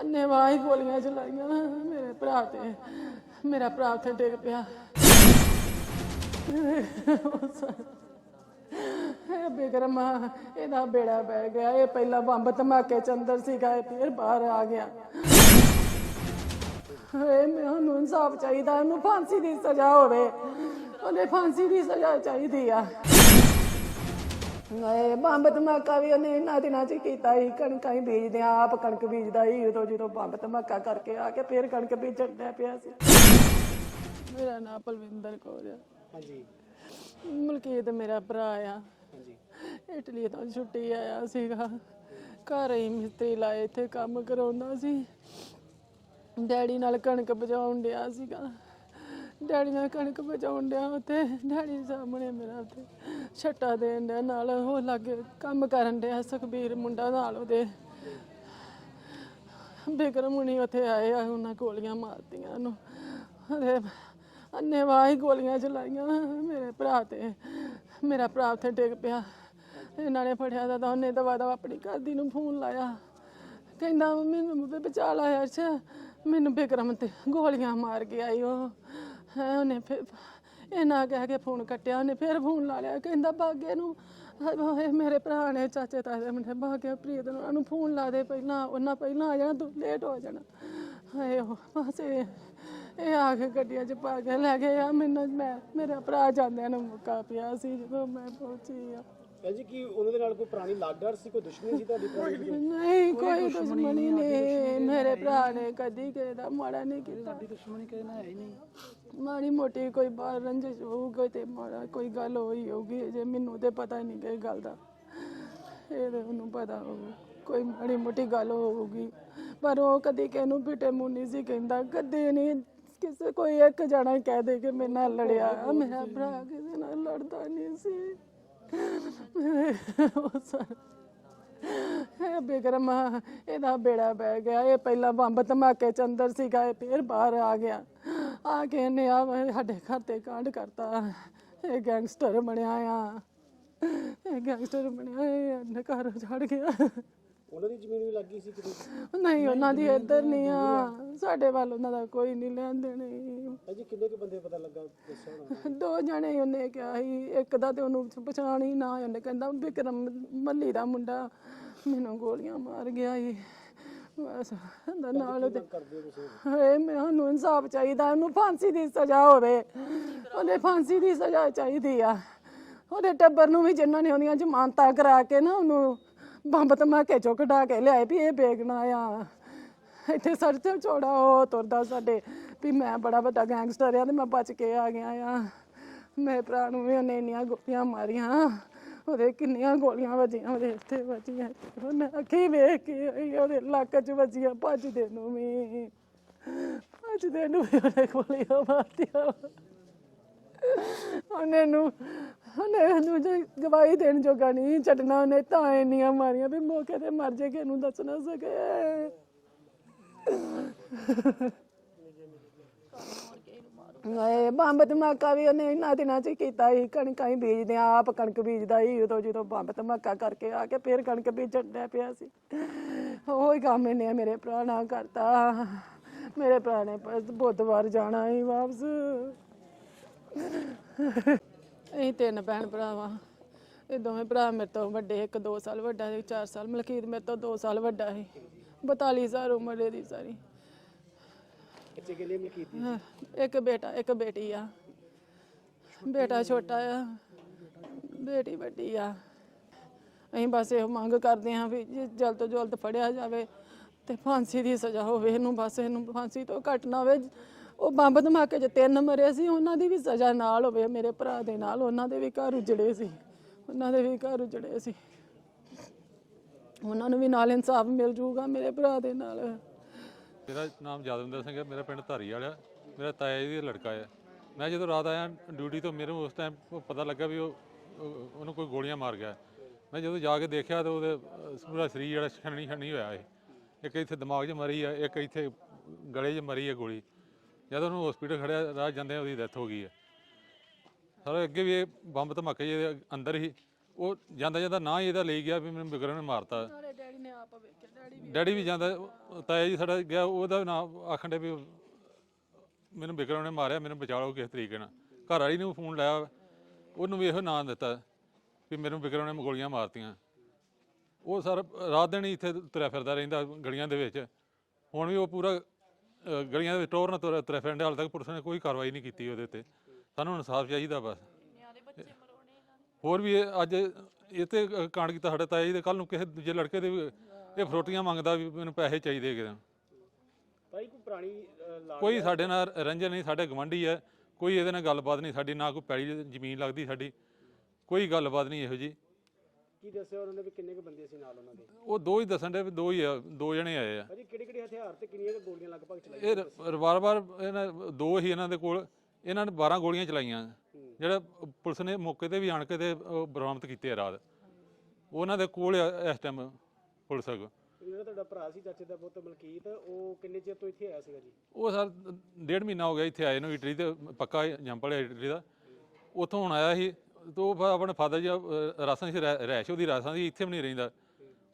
ਅੰਨੇ ਵਾਹੀ ਗੋਲੀਆਂ ਚਲਾਈਆਂ ਮੇਰੇ ਭਰਾ ਤੇ। ਮੇਰਾ ਭਰਾ ਉੱਥੇ ਡਿੱਗ ਪਿਆ। ਇਹ ਬਿਕਰਮ, ਇਹਦਾ ਬੇੜਾ ਬਹਿ ਗਿਆ। ਇਹ ਪਹਿਲਾਂ ਬੰਬ ਧਮਾਕੇ ਚ ਅੰਦਰ ਸੀਗਾ, ਇਹ ਫਿਰ ਬਾਹਰ ਆ ਗਿਆ। ਹੇ, ਮੈਨੂੰ ਇਨਸਾਫ ਚਾਹੀਦਾ ਉਹਨੂੰ ਫਾਂਸੀ ਦੀ ਸਜ਼ਾ ਹੋਵੇ। ਉਹਨੇ ਫਾਂਸੀ ਦੀ ਸਜ਼ਾ ਚਾਹੀਦੀ ਆ। ਨਹੀਂ ਬੰਬ ਧਮਾਕਾ ਵੀ ਉਹਨੇ ਇਹਨਾਂ ਦਿਨਾਂ ਚ ਕੀਤਾ ਹੀ ਕਣਕਾਂ ਹੀ ਬੀਜਦੇ ਆ ਆਪ ਕਣਕ ਬੀਜਦਾ ਹੀ ਉਦੋਂ ਜਦੋਂ ਬੰਬ ਧਮਾਕਾ ਕਰਕੇ ਆ ਕੇ ਫਿਰ ਕਣਕ ਬੀਜਣ ਡਿਆ ਪਿਆ ਸੀ। ਮੇਰਾ ਨਾਮ ਪਲਵਿੰਦਰ ਕੌਰ ਆ। ਹਾਂਜੀ। ਮਲਕੀਤ ਮੇਰਾ ਭਰਾ ਆ। ਹਾਂਜੀ। ਇਟਲੀ ਤੋਂ ਛੁੱਟੀ ਆਇਆ ਸੀਗਾ। ਘਰ ਹੀ ਮਿਸਤਰੀ ਲਾਏ ਇੱਥੇ ਕੰਮ ਕਰਾਉਂਦਾ ਸੀ। ਡੈਡੀ ਨਾਲ ਕਣਕ ਬਜਾਉਣ ਡਿਆ ਸੀਗਾ। ਡੈਡੀ ਨਾਲ ਕਣਕ ਬਜਾਉਣ ਡਿਆ ਉੱਥੇ। ਡੈਡੀ ਸਾਹਮਣੇ ਮੇਰਾ ਉੱਥੇ ਛੱਟਾ ਦੇਣ ਡਿਆ, ਨਾਲ ਉਹ ਲਾਗੇ ਕੰਮ ਕਰਨ ਡਿਆ ਸੁਖਬੀਰ ਮੁੰਡਾ ਨਾਲ ਉਹਦੇ। ਬਿਕਰਮ ਹੁਣੀ ਉੱਥੇ ਆਏ ਆ, ਉਹਨਾਂ ਗੋਲੀਆਂ ਮਾਰਤੀਆਂ ਉਹਨੂੰ। ਉਹਦੇ ਅੰਨੇ ਵਾਹੀ ਗੋਲੀਆਂ ਚਲਾਈਆਂ ਮੇਰੇ ਭਰਾ ਤੇ। ਮੇਰਾ ਭਰਾ ਉੱਥੇ ਡਿੱਗ ਪਿਆ। ਇਹਨਾਂ ਨੇ ਫੜਿਆ ਤਾਂ ਤਾਂ ਉਹਨੇ ਦਵਾ ਦਵਾ ਆਪਣੀ ਘਰ ਦੀ ਨੂੰ ਫੋਨ ਲਾਇਆ। ਕਹਿੰਦਾ ਮੈਨੂੰ ਵੀ ਬਚਾ ਲਾ ਅੱਛਾ ਮੈਨੂੰ ਬਿਕਰਮ ਤੇ ਗੋਲੀਆਂ ਮਾਰ ਕੇ ਆਈ ਉਹ। ਹੈ, ਉਹਨੇ ਫਿਰ ਇਹਨਾਂ ਕਹਿ ਕੇ ਫੋਨ ਕੱਟਿਆ ਉਹਨੇ ਫਿਰ ਫੋਨ ਲਾ ਲਿਆ ਕਹਿੰਦਾ ਬਾਗੇ ਨੂੰ ਹਾਏ ਮੇਰੇ ਭਰਾ ਨੇ ਚਾਚੇ ਤਾਏ ਦੇ ਮੁੰਡੇ ਬਾਗੇ ਪ੍ਰੀਤ ਨੂੰ ਉਹਨੂੰ ਫੋਨ ਲਾ ਦੇ ਪਹਿਲਾਂ ਉਹਨਾਂ ਪਹਿਲਾਂ ਆ ਜਾਣਾ ਤੂੰ ਲੇਟ ਹੋ ਜਾਣਾ। ਹਾਏ ਉਹ ਬਸ ਇਹ ਇਹ ਆ ਕੇ ਗੱਡੀਆਂ 'ਚ ਪਾ ਕੇ ਲੈ ਗਏ ਆ ਮੈਨੂੰ ਮੈਂ ਮੇਰਾ ਭਰਾ ਜਾਂਦਿਆਂ ਨੂੰ ਮੁੱਕਾ ਪਿਆ ਸੀ ਜਦੋਂ ਮੈਂ ਪਹੁੰਚੀ ਆ। ਜੀ ਕੀ ਉਹਨਾਂ ਦੇ ਨਾਲ ਕੋਈ ਪੁਰਾਣੀ ਲਾਗਡਰ ਸੀ ਕੋਈ ਦੁਸ਼ਮਣੀ ਸੀ ਤੁਹਾਡੀ ਪੁਰਾਣੀ ਨਹੀਂ ਕੋਈ ਦੁਸ਼ਮਣੀ ਨਹੀਂ ਮੇਰੇ ਭਰਾ ਨੇ ਕਦੀ ਕਿਸੇ ਦਾ ਮਾੜਾ ਨਹੀਂ ਕੀਤਾ। ਦੁਸ਼ਮਣੀ ਕਿਸੇ ਨਾਲ ਹੈ ਹੀ ਨਹੀਂ। ਮਾੜੀ ਮੋਟੀ ਕੋਈ ਬਾਹਰ ਰੰਜਿਸ਼ ਹੋਊਗੀ ਤੇ ਮਾੜਾ ਕੋਈ ਗੱਲ ਹੋਈ ਹੋਊਗੀ ਜੇ ਮੈਨੂੰ ਤੇ ਪਤਾ ਨਹੀਂ ਕਿ ਗੱਲ ਦਾ। ਇਹ ਤੇ ਉਹਨੂੰ ਪਤਾ ਹੋਊ ਕੋਈ ਮਾੜੀ ਮੋਟੀ ਗੱਲ ਹੋਊਗੀ। ਪਰ ਉਹ ਕਦੀ ਕਿਸੇ ਨੂੰ ਬਿਟੇ ਮੂੰਹ ਨਹੀਂ ਸੀ ਕਹਿੰਦਾ ਕਦੇ ਨਹੀਂ ਕਿਸੇ ਕੋਈ ਇੱਕ ਜਣਾ ਹੀ ਕਹਿ ਦੇ ਕਿ ਮੇਰੇ ਨਾਲ ਲੜਿਆ। ਮੇਰਾ ਭਰਾ ਕਿਸੇ ਨਾਲ ਲੜਦਾ ਨਹੀਂ ਸੀ। ਉਹ ਇਹ ਇਹਦਾ ਬੇੜਾ ਬਹਿ ਗਿਆ ਇਹ ਪਹਿਲਾਂ ਬੰਬ ਧਮਾਕੇ ਚ ਅੰਦਰ ਸੀਗਾ ਇਹ ਫਿਰ ਬਾਹਰ ਆ ਗਿਆ। ਆ ਕੇ ਇਹਨੇ ਆ ਸਾਡੇ ਘਰ ਤੇ ਕਾਂਡ ਕਰਤਾ। ਇਹ ਗੈਂਗਸਟਰ ਬਣਿਆ ਆ। ਇਹ ਗੈਂਗਸਟਰ ਬਣਿਆ ਇਹ ਘਰ ਛੱਡ ਗਿਆ। ਉਹਨਾਂ ਦੀ ਜ਼ਮੀਨ ਵੀ ਲੱਗੀ ਸੀ ਕਿਤੇ? ਨਹੀਂ ਉਹਨਾਂ ਦੀ ਇੱਧਰ ਨਹੀਂ ਆ। ਸਾਡੇ ਵੱਲ ਉਹਨਾਂ ਦਾ ਕੋਈ ਨਹੀਂ ਲੈਂਦੇ ਨਹੀਂ ਭੈਣ ਜੀ ਕਿੰਨੇ ਕੁ ਬੰਦੇ ਪਤਾ ਲੱਗਾ ਦੱਸਿਆ ਹੋਣਾ? ਦੋ ਜਣੇ ਉਹਨੇ ਕਿਹਾ ਸੀ ਇੱਕ ਦਾ ਤੇ ਉਹਨੂੰ ਪਛਾਣ ਹੀ ਨਾ ਉਹਨੇ ਕਹਿੰਦਾ ਵਿਕਰਮ ਮੱਲੀ ਦਾ ਮੁੰਡਾ ਮੈਨੂੰ ਗੋਲੀਆਂ ਮਾਰ ਗਿਆ ਏ। ਬਸ ਨਾਲ ਉਹਦੇ ਮੈਨੂੰ ਇਨਸਾਫ ਚਾਹੀਦਾ ਉਹਨੂੰ ਫਾਂਸੀ ਦੀ ਸਜ਼ਾ ਹੋਵੇ। ਉਹਨੇ ਫਾਂਸੀ ਦੀ ਸਜ਼ਾ ਚਾਹੀਦੀ ਆ। ਉਹਦੇ ਟੱਬਰ ਨੂੰ ਵੀ ਜਿਨ੍ਹਾਂ ਨੇ ਉਹਦੀਆਂ ਜ਼ਮਾਨਤਾਂ ਕਰਾ ਕੇ ਨਾ ਉਹਨੂੰ ਬੰਬ ਧਮਾਕੇ ਚੋਂ ਕਢਾ ਕੇ ਲਿਆਏ ਵੀ ਇਹ ਬੇਗਨਾ ਆ। ਇੱਥੇ ਸਰ ਤੇ ਚੋੜਾ ਉਹ ਤੁਰਦਾ ਸਾਡੇ। ਵੀ ਮੈਂ ਬੜਾ ਵੱਡਾ ਗੈਂਗਸਟਰ ਆ ਤੇ ਮੈਂ ਬਚ ਕੇ ਆ ਗਿਆ ਆ। ਮੇਰੇ ਭਰਾ ਨੂੰ ਵੀ ਉਹਨੇ ਇੰਨੀਆਂ ਗੋਲੀਆਂ ਮਾਰੀਆਂ। ਉਹਦੇ ਕਿੰਨੀਆਂ ਗੋਲੀਆਂ ਵੱਜੀਆਂ ਉਹਦੇ ਇੱਥੇ ਵੱਜੀਆਂ। ਉਹਨੇ ਅੱਖੀ ਵੇਖ ਕੇ ਆਈ, ਉਹਦੇ ਲੱਕ 'ਚ ਵੱਜੀਆਂ ਭੱਜਦੇ ਨੂੰ ਵੀ। ਭੱਜਦੇ ਨੂੰ ਵੀ ਉਹਨੇ ਗੋਲੀਆਂ ਮਾਰਤੀਆਂ। ਉਹਨੇ ਨੂੰ ਉਹਨੇ ਨੂੰ ਜੇ ਗਵਾਹੀ ਦੇਣ ਜੋਗਾ ਨਹੀਂ ਛੱਡਣਾ ਉਹਨੇ ਤਾਂ ਇੰਨੀਆਂ ਮਾਰੀਆਂ ਵੀ ਮੌਕੇ ਤੇ ਮਰ ਜੇ ਕਿ ਇਹਨੂੰ ਦੱਸ ਨਾ ਸਕੇ। ਨਹੀਂ ਬੰਬ ਧਮਾਕਾ ਵੀ ਉਹਨੇ ਇਹਨਾਂ ਦਿਨਾਂ ਚ ਕੀਤਾ ਸੀ। ਕਣਕਾਂ ਹੀ ਬੀਜਦੇ ਆ ਆਪ ਕਣਕ ਬੀਜਦਾ ਸੀ। ਉਦੋਂ ਜਦੋਂ ਬੰਬ ਧਮਾਕਾ ਕਰਕੇ ਆ ਕੇ ਫਿਰ ਕਣਕ ਬੀਜਣ ਡਿਆ ਪਿਆ ਸੀ। ਉਹ ਹੀ ਕੰਮ ਇਹਨੇ ਮੇਰੇ ਭਰਾ ਨਾਲ ਕਰਤਾ। ਮੇਰੇ ਭਰਾ ਨੇ ਪ- ਬੁੱਧਵਾਰ ਜਾਣਾ ਹੀ ਵਾਪਸ। ਅਸੀਂ ਤਿੰਨ ਭੈਣ ਭਰਾਵਾਂ। ਇਹ ਦੋਵੇਂ ਭਰਾ ਮੇਰੇ ਤੋਂ ਵੱਡੇ ਇੱਕ 2 ਸਾਲ ਵੱਡਾ ਤੇ 4 ਸਾਲ। ਮਲਕੀਤ ਮੇਰੇ ਤੋਂ 2 ਸਾਲ ਵੱਡਾ ਸੀ। 42 ਸਾਲ ਉਮਰ ਇਹਦੀ ਸਾਰੀ ਕਿੱਥੇ ਗਏ ਮਲਕੀਤ ਹਾਂ, ਇੱਕ ਬੇਟਾ, ਇੱਕ ਬੇਟੀ ਆ। ਬੇਟਾ ਛੋਟਾ ਆ। ਬੇਟੀ ਵੱਡੀ ਆ। ਅਸੀਂ ਬਸ ਇਹ ਮੰਗ ਕਰਦੇ ਹਾਂ ਵੀ ਜੇ ਜਲਦ ਤੋਂ ਜਲਦ ਫੜਿਆ ਜਾਵੇ ਤੇ ਫਾਂਸੀ ਦੀ ਸਜ਼ਾ ਹੋਵੇ ਇਹਨੂੰ, ਬਸ ਇਹਨੂੰ ਫਾਂਸੀ ਤੋਂ ਘੱਟ ਨਾ ਹੋਵੇ। ਉਹ ਬੰਬ ਧਮਾਕੇ 'ਚ ਤਿੰਨ ਮਰੇ ਸੀ, ਉਹਨਾਂ ਦੀ ਵੀ ਸਜ਼ਾ ਨਾਲ ਹੋਵੇ, ਮੇਰੇ ਭਰਾ ਦੇ ਨਾਲ। ਉਹਨਾਂ ਦੇ ਵੀ ਘਰ ਉਜੜੇ ਸੀ। ਉਹਨਾਂ ਦੇ ਵੀ ਘਰ ਉਜੜੇ ਸੀ। ਉਹਨਾਂ ਨੂੰ ਵੀ ਨਾਲ ਇਨਸਾਫ ਮਿਲ ਜੂਗਾ ਮੇਰੇ ਭਰਾ ਦੇ ਨਾਲ। ਮੇਰਾ ਨਾਮ ਯਾਦਵਿੰਦਰ ਸਿੰਘ ਹੈ, ਮੇਰਾ ਪਿੰਡ ਧਾਰੀ ਵਾਲਾ। ਮੇਰਾ ਤਾਇਆ ਜੀ ਦਾ ਲੜਕਾ ਹੈ। ਮੈਂ ਜਦੋਂ ਰਾਤ ਆਇਆ, ਡਿਊਟੀ ਤੋਂ ਮੈਨੂੰ ਉਸ ਟਾਈਮ ਪਤਾ ਲੱਗਾ ਵੀ ਉਹ ਉਹਨੂੰ ਕੋਈ ਗੋਲੀਆਂ ਮਾਰ ਗਿਆ। ਮੈਂ ਜਦੋਂ ਜਾ ਕੇ ਦੇਖਿਆ ਤਾਂ ਉਹਦੇ, ਪੂਰਾ ਸਰੀਰ ਜਿਹੜਾ ਛਣਨੀ ਛਣਨੀ ਹੋਇਆ ਹੈ ਇੱਕ ਇੱਥੇ ਦਿਮਾਗ 'ਚ ਮਰੀ ਹੈ ਇੱਕ ਇੱਥੇ ਗਲੇ 'ਚ ਮਰੀ ਹੈ ਗੋਲੀ। ਜਦੋਂ ਉਹਨੂੰ ਹਸਪੀਟਲ ਖੜਿਆ, ਰਾਹ ਜਾਂਦੇ ਉਹਦੀ ਡੈਥ ਹੋ ਗਈ ਹੈ ਸਾਰੇ ਅੱਗੇ ਵੀ ਇਹ ਬੰਬ ਧਮਾਕੇ ਜਿਹੇ ਅੰਦਰ ਹੀ, ਉਹ ਜਾਂਦਾ ਜਾਂਦਾ ਨਾ ਹੀ ਇਹਦਾ ਲਈ ਗਿਆ ਵੀ ਮੈਨੂੰ ਬਿਕਰਮ ਨੇ ਮਾਰਤਾ। ਨੇ ਆਪ ਵੇਖਿਆ ਡੈਡੀ ਵੀ ਡੈਡੀ ਵੀ ਜਾਂਦਾ ਤਾਇਆ ਜੀ ਸਾਡਾ ਗਿਆ ਉਹਦਾ ਨਾਮ ਆਖਣ ਦੇ ਵੀ ਮੈਨੂੰ ਵਿਕਰਮ ਨੇ ਮਾਰਿਆ ਮੈਨੂੰ ਬਚਾ ਲਓ ਕਿਸ ਤਰੀਕੇ ਨਾਲ। ਘਰ ਵਾਲੀ ਨੂੰ ਫੋਨ ਲਾਇਆ ਉਹਨੂੰ ਵੀ ਇਹੋ ਨਾਂ ਦਿੱਤਾ ਵੀ ਮੈਨੂੰ ਵਿਕਰਮ ਨੇ ਗੋਲੀਆਂ ਮਾਰਤੀਆਂ। ਉਹ ਸਰ ਰਾਤ ਦਿਨ ਹੀ ਇੱਥੇ ਤੁਰਿਆ ਫਿਰਦਾ ਰਹਿੰਦਾ ਗਲੀਆਂ ਦੇ ਵਿੱਚ। ਹੁਣ ਵੀ ਉਹ ਪੂਰਾ ਗਲੀਆਂ ਦੇ ਵਿੱਚ ਟੋਰ ਨਾਲ ਤੁਰਿਆ ਤੁਰਿਆ ਫਿਰਦਾ ਹਾਲ ਤੱਕ ਪੁਲਿਸ ਨੇ ਕੋਈ ਕਾਰਵਾਈ ਨਹੀਂ ਕੀਤੀ ਉਹਦੇ ਤੇ ਸਾਨੂੰ ਇਨਸਾਫ ਚਾਹੀਦਾ ਬਸ। ਹੋਰ ਵੀ ਅੱਜ ਇਹ ਤੇ ਕਾਂਡ ਕੀਤਾ ਸਾਡੇ ਤਾਇਆ ਜੀ ਦੇ ਕੱਲ ਨੂੰ ਕਿਸੇ ਦੂਜੇ ਲੜਕੇ ਦੇ ਵੀ ਇਹ ਫਰੋਟੀਆਂ ਮੰਗਦਾ ਵੀ ਮੈਨੂੰ ਪੈਸੇ ਚਾਹੀਦੇ ਕਿਤੇ। ਭਾਈ ਕੋਈ ਪੁਰਾਣੀ ਲਾਗ ਕੋਈ ਸਾਡੇ ਨਾਲ ਰੰਜਨ ਨਹੀਂ ਸਾਡੇ ਗਵੰਡੀ ਹੈ। ਕੋਈ ਇਹਦੇ ਨਾਲ ਗੱਲਬਾਤ ਨਹੀਂ ਸਾਡੀ ਨਾ ਕੋਈ ਪੈਲੀ ਜ਼ਮੀਨ ਲੱਗਦੀ ਸਾਡੀ। ਕੋਈ ਗੱਲਬਾਤ ਨਹੀਂ ਇਹੋ ਜੀ ਕੀ ਦੱਸਿਆ ਉਹਨਾਂ ਨੇ ਵੀ ਕਿੰਨੇ ਕੁ ਬੰਦੇ ਸੀ ਨਾਲ ਉਹਨਾਂ ਦੇ? ਉਹ ਦੋ ਹੀ ਦੱਸਣ ਦੇ ਵੀ ਦੋ ਹੀ ਆ ਦੋ ਜਣੇ ਆਏ ਆ। ਭਾਜੀ ਕਿਹੜੇ ਕਿਹੜੇ ਹਥਿਆਰ ਤੇ ਕਿੰਨੀਆਂ ਕੁ ਗੋਲੀਆਂ ਲਗਭਗ ਚਲਾਈਆਂ ਇਹ ਰਿਵਾਲਵਰ ਇਹਨਾਂ ਦੋ ਹੀ ਇਹਨਾਂ ਦੇ ਕੋਲ ਇਹਨਾਂ ਨੇ 12 ਗੋਲੀਆਂ ਚਲਾਈਆਂ। ਜਿਹੜਾ ਪੁਲਿਸ ਨੇ ਮੌਕੇ ਤੇ ਵੀ ਆਣ ਕੇ ਤੇ ਉਹ ਬਰਾਮਦ ਕੀਤੇ ਆ ਰਾਤ। ਉਹਨਾਂ ਦੇ ਕੋਲ ਆ ਇਸ ਟਾਈਮ ਪੁਲਿਸ ਕੋਲ ਜਿਹੜਾ ਤੁਹਾਡਾ ਭਰਾ ਸੀ ਚਾਚੇ ਦਾ ਪੁੱਤ ਮਲਕੀਤ ਉਹ ਕਿੰਨੇ ਚਿਰ ਤੋਂ ਇੱਥੇ ਆਇਆ ਸੀਗਾ ਜੀ? ਉਹ ਸਰ ਡੇਢ ਮਹੀਨਾ ਹੋ ਗਿਆ ਇੱਥੇ ਆਏ ਨੂੰ ਇਟਲੀ ਤੇ ਪੱਕਾ ਜੰਪਲ ਹੈ ਇਟਲੀ ਦਾ। ਉੱਥੋਂ ਹੁਣ ਆਇਆ ਸੀ ਤੇ ਉਹ ਫਿਰ ਆਪਣੇ ਫਾਦਰ ਜੀ ਅਹ, ਰਾਸਾਂ ਸੀ ਰਹਿ- ਰਹਿਸ਼ ਉਹਦੀ ਰਾਸਾਂ ਦੀ ਇੱਥੇ ਵੀ ਨਹੀਂ ਰਹਿੰਦਾ।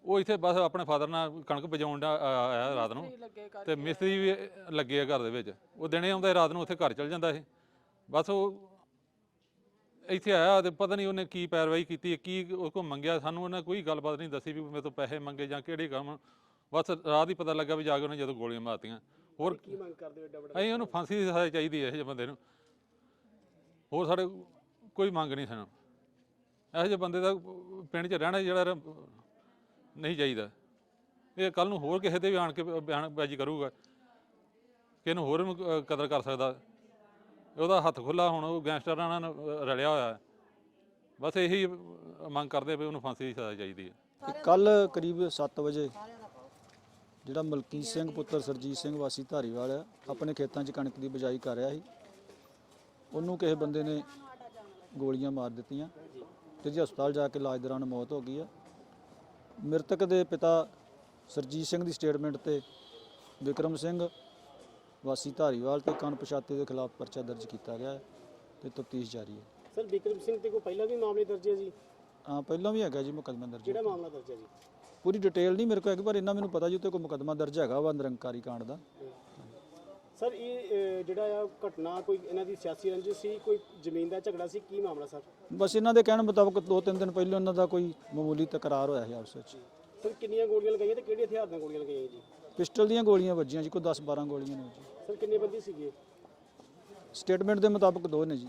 ਉਹ ਇੱਥੇ ਬਸ ਆਪਣੇ ਫਾਦਰ ਨਾਲ ਕਣਕ ਵਜਾਉਣ ਦਾ ਆ- ਆਇਆ ਰਾਤ ਨੂੰ। ਤੇ ਮਿਸਤਰੀ ਵੀ ਲੱਗੇ ਆ ਘਰ ਦੇ ਵਿੱਚ। ਉਹ ਦਿਨੇ ਆਉਂਦਾ ਸੀ, ਰਾਤ ਨੂੰ ਉੱਥੇ ਘਰ ਚਲ ਜਾਂਦਾ ਸੀ। ਬਸ ਉਹ ਇੱਥੇ ਆਇਆ ਤੇ ਪਤਾ ਨਹੀਂ ਉਹਨੇ ਕੀ ਪੈਰਵਾਈ ਕੀਤੀ ਕੀ ਉਹ ਕੋ ਮੰਗਿਆ ਸਾਨੂੰ ਉਹਨੇ ਕੋਈ ਗੱਲਬਾਤ ਨਹੀਂ ਦੱਸੀ ਵੀ ਮੇਰੇ ਤੋਂ ਪੈਸੇ ਮੰਗੇ ਜਾਂ ਕਿਹੜੇ ਕੰਮ। ਬਸ ਰਾਤ ਹੀ ਪਤਾ ਲੱਗਾ ਵੀ ਜਾ ਕੇ ਉਹਨੇ ਜਦੋਂ ਗੋਲੀਆਂ ਮਾਰਤੀਆਂ। ਹੋਰ ਕੀ ਮੰਗ ਕਰਦੇ ਹੋ ਏਡਾ ਵੱਡਾ? ਅਸੀਂ ਉਹਨੂੰ ਫਾਂਸੀ ਦੀ ਸਜ਼ਾ ਚਾਹੀਦੀ ਹੈ ਇਹੋ ਜਿਹੇ ਬੰਦੇ ਨੂੰ। ਹੋਰ ਸਾਡੇ ਕੋਈ ਮੰਗ ਨਹੀਂ ਸਾਨੂੰ। ਇਹੋ ਜਿਹੇ ਬੰਦੇ ਦਾ ਪਿੰਡ 'ਚ ਰਹਿਣਾ ਜਿਹੜਾ ਰ- ਨਹੀਂ ਚਾਹੀਦਾ। ਇਹ ਕੱਲ ਨੂੰ ਹੋਰ ਕਿਸੇ ਤੇ ਵੀ ਆਣ ਕੇ ਬਿਆਨਬਾਜ਼ੀ ਕਰੂਗਾ। ਕਿ ਇਹਨੂੰ ਹੋਰ ਵੀ ਕ- ਕਦਰ ਕਰ ਸਕਦਾ। ਉਹਦਾ ਹੱਥ ਖੁੱਲਾ ਹੁਣ ਉਹ ਗੈਂਗਸਟਰਾਂ ਨਾਲ ਰਲਿਆ ਹੋਇਆ ਹੈ। ਬਸ ਇਹੀ ਮੰਗ ਕਰਦੇ ਵੀ ਉਹਨੂੰ ਫਾਂਸੀ ਦੀ ਸਜ਼ਾ ਚਾਹੀਦੀ ਹੈ। ਕੱਲ ਕਰੀਬ 7 ਵਜੇ ਜਿਹੜਾ ਮਲਕੀਤ ਸਿੰਘ ਪੁੱਤਰ ਸਰਜੀਤ ਸਿੰਘ ਵਾਸੀ ਧਾਰੀਵਾਲ ਆ, ਆਪਣੇ ਖੇਤਾਂ 'ਚ ਕਣਕ ਦੀ ਬਿਜਾਈ ਕਰ ਰਿਹਾ ਸੀ। ਉਹਨੂੰ ਕਿਸੇ ਬੰਦੇ ਨੇ ਗੋਲੀਆਂ ਮਾਰ ਦਿੱਤੀਆਂ ਤੇ ਜੀ ਹਸਪਤਾਲ ਜਾ ਕੇ ਇਲਾਜ ਦੌਰਾਨ ਮੌਤ ਹੋ ਗਈ ਆ। ਮ੍ਰਿਤਕ ਦੇ ਪਿਤਾ ਸਰਜੀਤ ਸਿੰਘ ਦੀ ਸਟੇਟਮੈਂਟ ਤੇ ਵਿਕਰਮ ਸਿੰਘ ਵਾਸੀ ਧਾਰੀਵਾਲ ਤੇ ਕਣਪਛਾਤੇ ਦੇ ਖਿਲਾਫ ਪਰਚਾ ਦਰਜ ਕੀਤਾ ਗਿਆ ਹੈ ਤੇ ਤਫਤੀਸ਼ ਜਾਰੀ ਹੈ। ਸਰ ਬਿਕਰਮ ਸਿੰਘ ਤੇ ਕੋਈ ਪਹਿਲਾਂ ਵੀ ਮਾਮਲੇ ਦਰਜ ਹੈ ਜੀ? ਹਾਂ ਪਹਿਲਾਂ ਵੀ ਹੈਗਾ ਜੀ ਮੁਕੱਦਮਾ ਦਰਜ ਕਿਹੜਾ ਮਾਮਲਾ ਦਰਜ ਹੈ ਜੀ? ਪੂਰੀ ਡਿਟੇਲ ਨਹੀਂ ਮੇਰੇ ਕੋਲ ਹੈਗੀ ਪਰ ਇੰਨਾ ਮੈਨੂੰ ਪਤਾ ਜੀ ਉੱਤੇ ਕੋਈ ਮੁਕੱਦਮਾ ਦਰਜ ਹੈਗਾ ਵਾ ਨਿਰੰਕਾਰੀ ਕਾਂਡ ਦਾ। ਸਰ ਇਹ ਜਿਹੜਾ ਆ ਘਟਨਾ ਕੋਈ ਇਹਨਾਂ ਦੀ ਸਿਆਸੀ ਰੰਜਿਸ਼ ਸੀ ਕੋਈ ਜ਼ਮੀਨ ਦਾ ਝਗੜਾ ਸੀ ਕੀ ਮਾਮਲਾ ਸਰ? ਬਸ ਇਹਨਾਂ ਦੇ ਕਹਿਣ ਮੁਤਾਬਕ ਦੋ ਤਿੰਨ ਦਿਨ ਪਹਿਲਾਂ ਇਹਨਾਂ ਦਾ ਕੋਈ ਮਾਮੂਲੀ ਤਕਰਾਰ ਹੋਇਆ ਸੀ ਆਪਸ ਵਿੱਚ। ਸਰ ਕਿੰਨੀਆਂ ਗੋਲੀਆਂ ਲਗਾਈਆਂ ਤੇ ਕਿਹੜੇ ਹਥਿਆਰ ਨਾਲ ਗੋਲੀਆਂ ਲਗਾਈਆਂ ਜੀ? ਪਿਸਟਲ ਦੀਆਂ ਗੋਲੀਆਂ ਵੱਜੀਆਂ ਜੀ ਕੋਈ 10 12 ਗੋਲੀਆਂ ਨੇ ਜੀ ਸਰ ਕਿੰਨੇ ਬੰਦੇ ਸੀਗੇ? ਸਟੇਟਮੈਂਟ ਦੇ ਮੁਤਾਬਕ ਦੋ ਨੇ ਜੀ।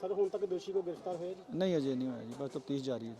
ਸਰ ਹੁਣ ਤੱਕ ਦੋਸ਼ੀ ਕੋ ਗ੍ਰਿਫਤਾਰ ਹੋਇਆ ਜੀ? ਨਹੀਂ ਅਜੇ ਨਹੀਂ ਹੋਇਆ ਜੀ ਬਸ ਤਫਤੀਸ਼ ਜਾਰੀ ਹੈ